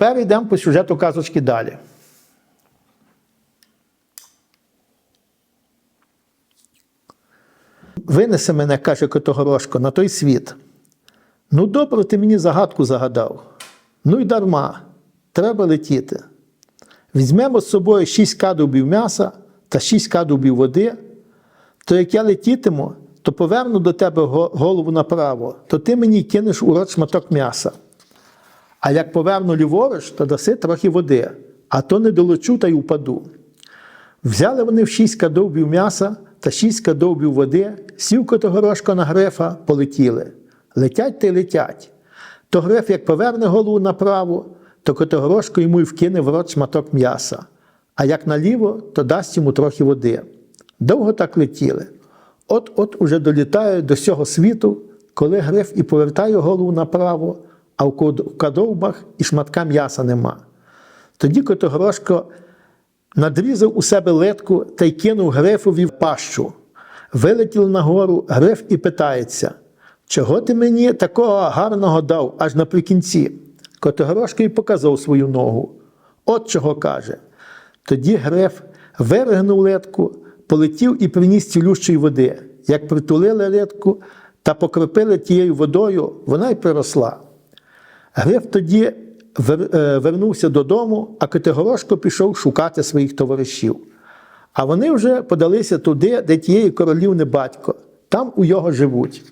Тепер йдемо по сюжету казочки далі. Винесе мене, каже Котогорошко, на той світ. Ну, добре, ти мені загадку загадав. Ну й дарма, треба летіти. Візьмемо з собою шість кадубів м'яса та шість кадубів води, то як я летітиму, то поверну до тебе голову направо, то ти мені кинеш у рот шматок м'яса. А як поверну ліворуч, то даси трохи води, а то не долечу та й упаду. Взяли вони в шість кадовбів м'яса та шість кадовбів води, сів Котогорошко на грифа, полетіли. Летять та й летять. То гриф, як поверне голову направо, то Котогорошко йому й вкине в рот шматок м'яса, а як наліво, то дасть йому трохи води. Довго так летіли. От-от уже долітають до всього світу, коли гриф і повертає голову направо, а в кадовбах і шматка м'яса нема. Тоді Котогорошко надрізав у себе литку та й кинув грифові в пащу. Вилетів нагору, гриф і питається: чого ти мені такого гарного дав аж наприкінці? Котогорошко й показав свою ногу. От чого каже. Тоді гриф виригнув литку, полетів і приніс цілющої води. Як притулили литку та покропили тією водою, вона й приросла. Гриф тоді е, вернувся додому, а Котигорошко пішов шукати своїх товаришів. А вони вже подалися туди, де тієї королівни батько. Там у його живуть.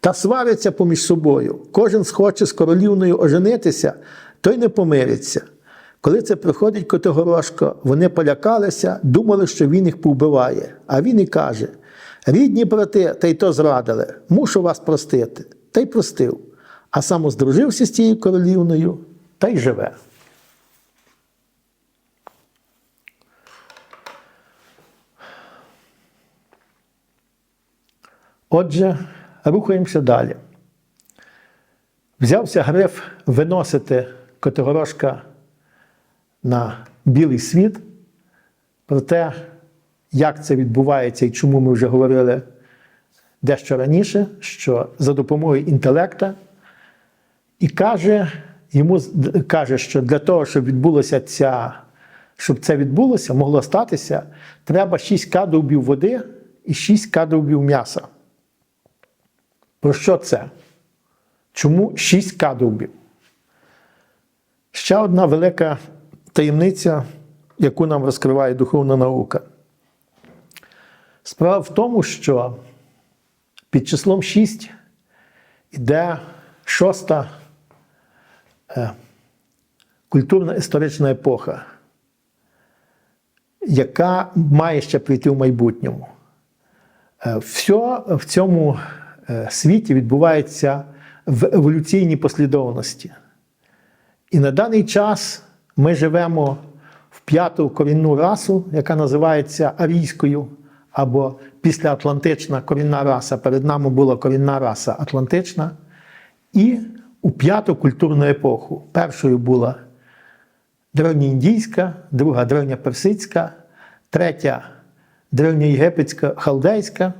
Та сваряться поміж собою. Кожен схоче з королівною оженитися, той не помириться. Коли це приходить Котигорошко, вони полякалися, думали, що він їх повбиває. А він і каже: рідні брати, та й то зрадили, мушу вас простити. Та й простив. А сам самоздружився з тією королівною та й живе. Отже, рухаємося далі. Взявся гриф виносити Котигорошка на білий світ. Про те, як це відбувається і чому ми вже говорили дещо раніше, що за допомогою інтелекта, і каже, йому каже, що для того, щоб відбулося ця, щоб це відбулося, могло статися, треба 6 кадовбів води і 6 кадовбів м'яса. Про що це? Чому 6 кадовбів? Ще одна велика таємниця, яку нам розкриває духовна наука. Справа в тому, що під числом 6 іде шоста е, культурна історична епоха, яка має ще прийти в майбутньому. Е, Все в цьому е, світі відбувається в еволюційній послідовності. І на даний час ми живемо в п'яту корінну расу, яка називається арійською, або післяатлантична корінна раса. Перед нами була корінна раса Атлантична. І у п'яту культурну епоху. Першою була древньоіндійська, друга древньоперсидська, третя древньоєгипетська халдейська,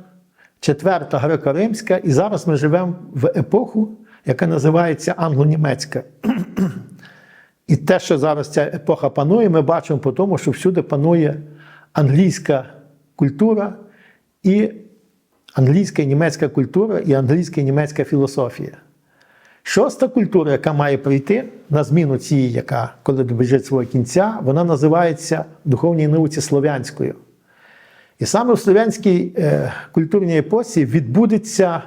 четверта греко-римська. І зараз ми живемо в епоху, яка називається англо-німецька. І те, що зараз ця епоха панує, ми бачимо по тому, що всюди панує англійська культура і англійська і німецька культура, і англійська і німецька філософія. Шоста культура, яка має прийти на зміну цієї, яка коли добіжить свого кінця, вона називається духовній науці слов'янською. І саме в слов'янській е, культурній епосі відбудеться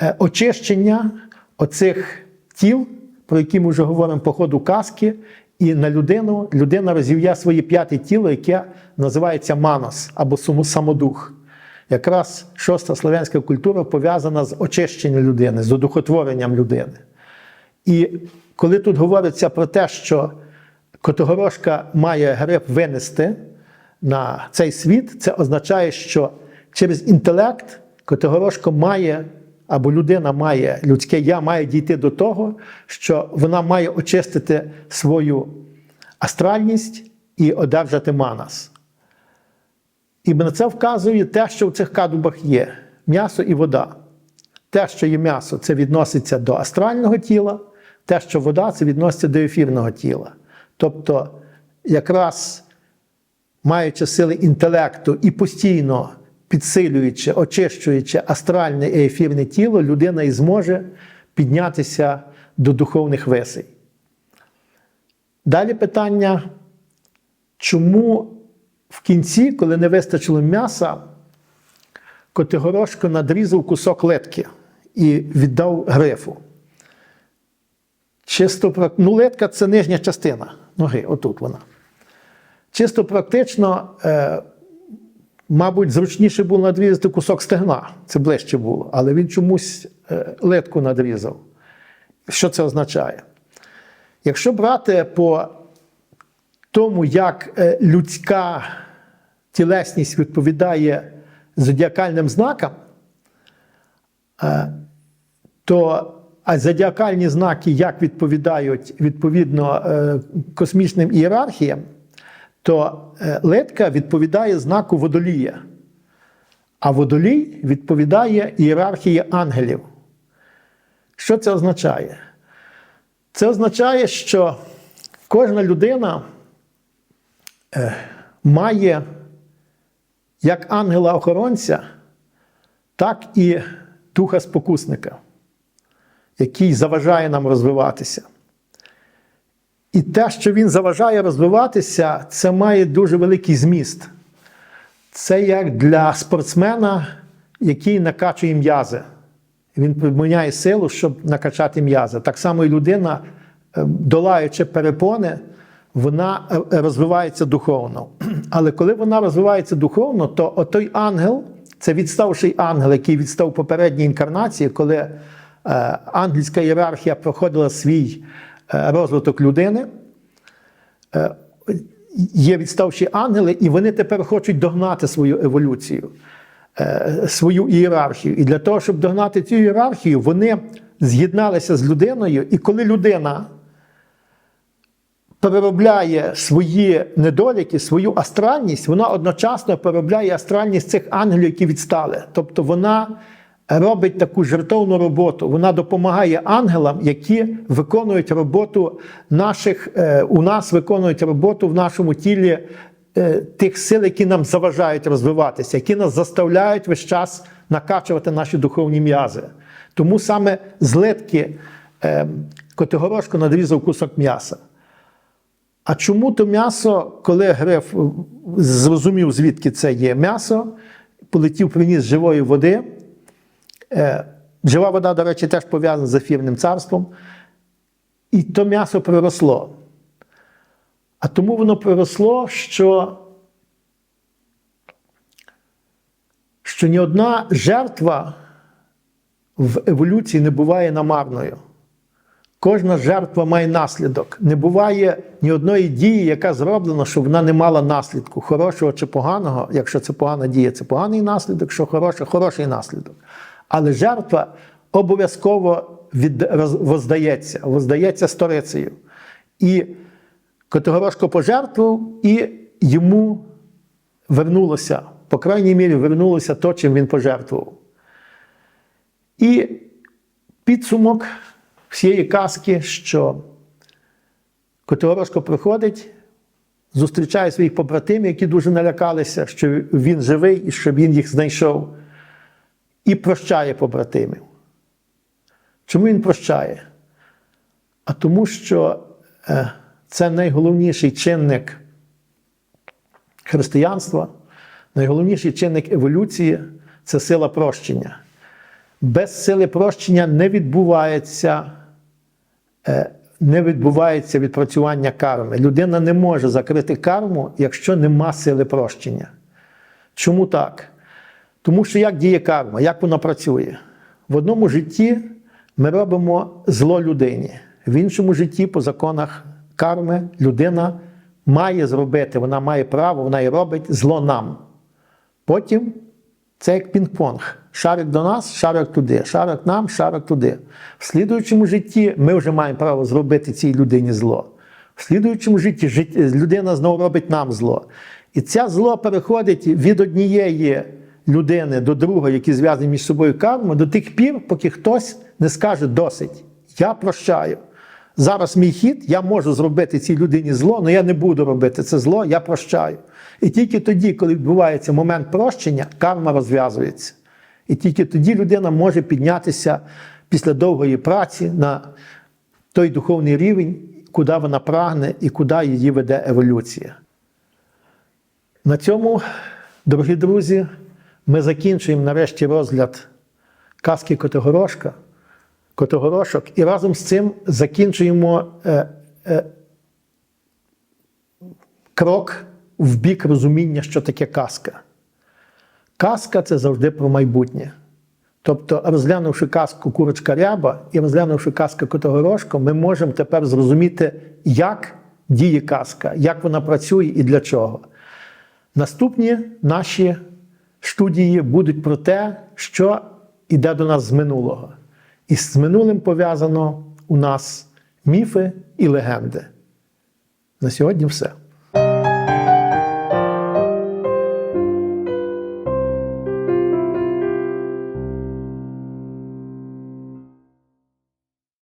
е, очищення оцих тіл, про які ми вже говоримо по ходу казки, і на людину людина розів'є своє п'яте тіло, яке називається манос або самодух. Якраз шоста слов'янська культура пов'язана з очищенням людини, з одухотворенням людини. І коли тут говориться про те, що Котогорошка має гриб винести на цей світ, це означає, що через інтелект Котогорошко має, або людина має, людське я має дійти до того, що вона має очистити свою астральність і одержати манас. І на це вказує те, що в цих кадубах є: м'ясо і вода. Те, що є м'ясо, це відноситься до астрального тіла, те, що вода це відноситься до ефірного тіла. Тобто, якраз маючи сили інтелекту і постійно підсилюючи, очищуючи астральне і ефірне тіло, людина і зможе піднятися до духовних висей. Далі питання, чому в кінці, коли не вистачило м'яса, Котигорошко надрізав кусок литки і віддав грифу. Чисто ну, литка це нижня частина ноги, отут вона. Чисто практично, е, мабуть, зручніше було надрізати кусок стегна, це ближче було, але він чомусь е, литку надрізав. Що це означає? Якщо брати по тому, як е, людська тілесність відповідає зодіакальним знакам, е, то а зодіакальні знаки як відповідають відповідно е, космічним ієрархіям, то литка відповідає знаку водолія, а водолій відповідає ієрархії ангелів. Що це означає? Це означає, що кожна людина має як ангела-охоронця, так і духа спокусника, який заважає нам розвиватися. І те, що він заважає розвиватися, це має дуже великий зміст. Це як для спортсмена, який накачує м'язи. Він приміняє силу, щоб накачати м'язи. Так само і людина, е, долаючи перепони, вона е, розвивається духовно. Але коли вона розвивається духовно, то отой ангел, це відставший ангел, який відстав попередній інкарнації, коли е, ангельська ієрархія проходила свій е, розвиток людини. Е, Є відставші ангели, і вони тепер хочуть догнати свою еволюцію, е, свою ієрархію. І для того, щоб догнати цю ієрархію, вони з'єдналися з людиною, і коли людина переробляє свої недоліки, свою астральність, вона одночасно переробляє астральність цих ангелів, які відстали. Тобто вона робить таку жертовну роботу. Вона допомагає ангелам, які виконують роботу наших, е, у нас виконують роботу в нашому тілі е, тих сил, які нам заважають розвиватися, які нас заставляють весь час накачувати наші духовні м'язи. Тому саме злитки е, Котигорошко надрізав кусок м'яса. А чому то м'ясо, коли Гриф зрозумів, звідки це є м'ясо, полетів, приніс живої води. Е, Жива вода, до речі, теж пов'язана з ефірним царством. І то м'ясо приросло. А тому воно приросло, що, що ні одна жертва в еволюції не буває намарною. Кожна жертва має наслідок. Не буває ні одної дії, яка зроблена, щоб вона не мала наслідку, хорошого чи поганого. Якщо це погана дія, це поганий наслідок, що хороше, хороший наслідок. Але жертва обов'язково воздається, воздається сторицею. І Котигорошко пожертвував, і йому вернулося, по крайній мірі, вернулося то, чим він пожертвував. І підсумок всієї казки, що Котигорошко приходить, зустрічає своїх побратимів, які дуже налякалися, що він живий і що він їх знайшов, і прощає побратимів. Чому він прощає? А тому, що е, це найголовніший чинник християнства, найголовніший чинник еволюції це сила прощення. Без сили прощення не відбувається, е, не відбувається відпрацювання карми. Людина не може закрити карму, якщо нема сили прощення. Чому так? Тому що як діє карма, як вона працює? В одному житті ми робимо зло людині, в іншому житті, по законах карми, людина має зробити, вона має право, вона і робить зло нам. Потім це як пінг-понг. Шарик до нас, шарик туди, шарик нам, шарик туди. В слідуючому житті ми вже маємо право зробити цій людині зло. В слідуючому житті жит- людина знову робить нам зло. І це зло переходить від однієї людини до другої, які зв'язані між собою кармою, до тих пір, поки хтось не скаже досить, я прощаю. Зараз мій хід, я можу зробити цій людині зло, але я не буду робити це зло, я прощаю. І тільки тоді, коли відбувається момент прощення, карма розв'язується. І тільки тоді людина може піднятися після довгої праці на той духовний рівень, куди вона прагне і куди її веде еволюція. На цьому, дорогі друзі, ми закінчуємо нарешті розгляд казки Котогорошка, Котогорошок, і разом з цим закінчуємо е, е, крок в бік розуміння, що таке казка. Казка це завжди про майбутнє. Тобто, розглянувши казку Курочка Ряба і розглянувши казку Котогорошко, ми можемо тепер зрозуміти, як діє казка, як вона працює і для чого. Наступні наші студії будуть про те, що йде до нас з минулого. І з минулим пов'язано у нас міфи і легенди. На сьогодні все.